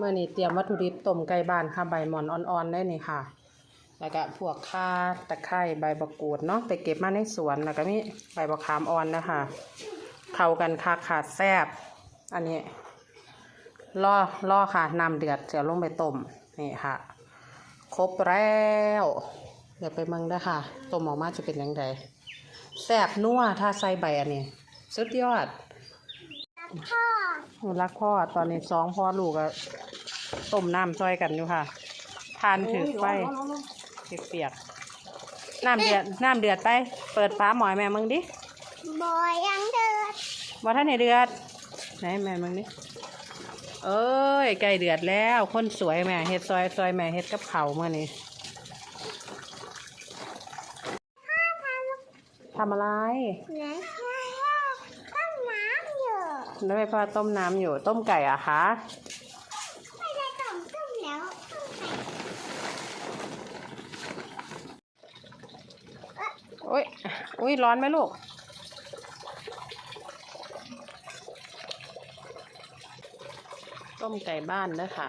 เมื่อนี้เตรียมวัตถุดิบต้มไก่บ้านค่ะใบหมอนอ่อนๆได้นี่ค่ะ แล้วก็พวกข่าตะไคร้ใบบักกูดเนาะไปเก็บมาในสวนแล้วก็มีใบบักขามอ่อนนะคะเข้ากันค่ะขาดแซบอันนี้ล่อล่อค่ะน้ำเดือดเสียวลงไปต้มนี่ค่ะ ครบแล้วเดี๋ยวไปเมืองได้อค่ะต้มออกมาจะเป็นยังไงแซบนัวถ้าใส่ใบอันนี้สุดยอดพ่อหนูรักพ่อตอนนี้สองพ่อลูกอะ ต้มน้ำช่วยกันอยู่ค่ะ ทานถือไฟเปียกๆน้ำเดือดน้ำเดือดไป เปิดฟ้าหมอยแม่มึงดิบอยยังเดินว่าท่านไหนเดือด ไหนแม่มึงดิเอ้ยไก่เดือดแล้ว คนสวยแม่เฮ็ดซอยซอยแม่เฮ็ดกับเขาวเมื่อนี้ทำอะไรไหนต้นน้ำอยู่แล้วไปพ่อต้มน้ำอยู่ ต้มไก่อะคะ ไม่ได้ต้มต้มแล้วต้มไข่ โอ้ยอุ้ยร้อนไหมลูก ต้มไก่บ้านเด้อค่ะ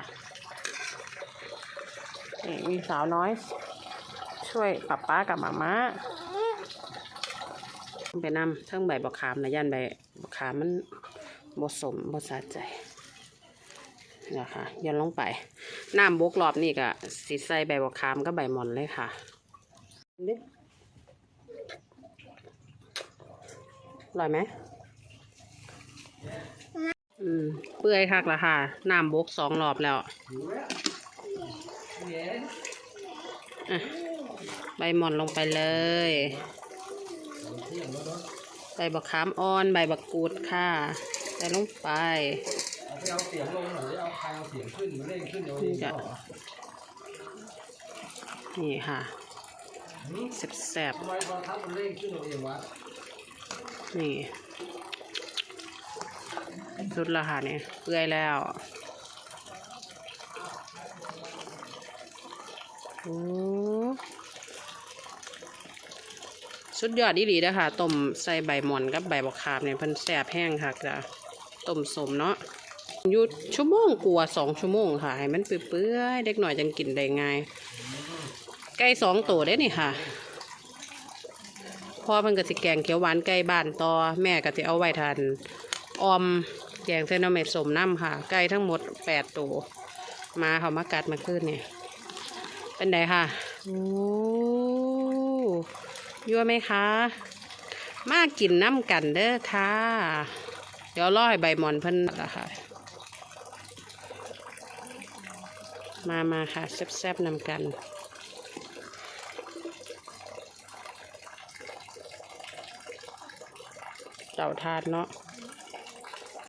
นี่มีสาวน้อย ช่วยป้าป้ากับหมาม้าไปนำเทิงใบบักขามนะยันใบบักขามมันบสมบสาใจนี่ค่ะยันลงไปน้ำบกรอบนี่ก็สีใส่ใบบักขามก็ใบหมอนเลยค่ะ อร่อยไหมอืมเปื่อยคักละค่ะ น้ำบกสองรอบแล้วอะใบหมอนลงไปเลย ใบบักขามอ่อน ใบบักกูดค่ะใส่ลงไปเอาเสียงลงหน่อยเอาใครเอาเสียงขึ้นมาเร่งขึ้นเอาเอนี่งจะเหรอนี่ค่ะแซ่บทำไมตอนทับมันเร่งขึ้นเอาเองวะๆ นี่สุดละค่ะเนี่ยเปื่อยแล้วโอ้สุดยอดดีดีนะคะต้มใส่ใบหมอนกับใบบักขามเนี่ยเพิ่นแซ่บแห้งค่ะจ้ะต้มสมเนาะอยู่ชั่วโมงกว่าสองชั่วโมงค่ะ ให้มันเปื่อยๆเด็กหน่อยจังกินได้ง่ายไก่สองตัวได้นี่ค่ะ พ่อเพิ่นก็สิแกงเขียวหวานไก่บ้านต่อแม่ก็สิเอาไว้ทานออมแกงเส้นน้ำเม็ดสมน้ำค่ะ ไก่ทั้งหมดแปดตัวมาเขามากัดมาขึ้นเนี่ยเป็นไงค่ะโอ้ยั่วไหมคะ มากินน้ำกันเด้อค่ะ เดี๋ยวรอให้ใบหมอนเพิ่นละค่ะ มามาค่ะแซ่บๆนำกัน เตาทานเนาะ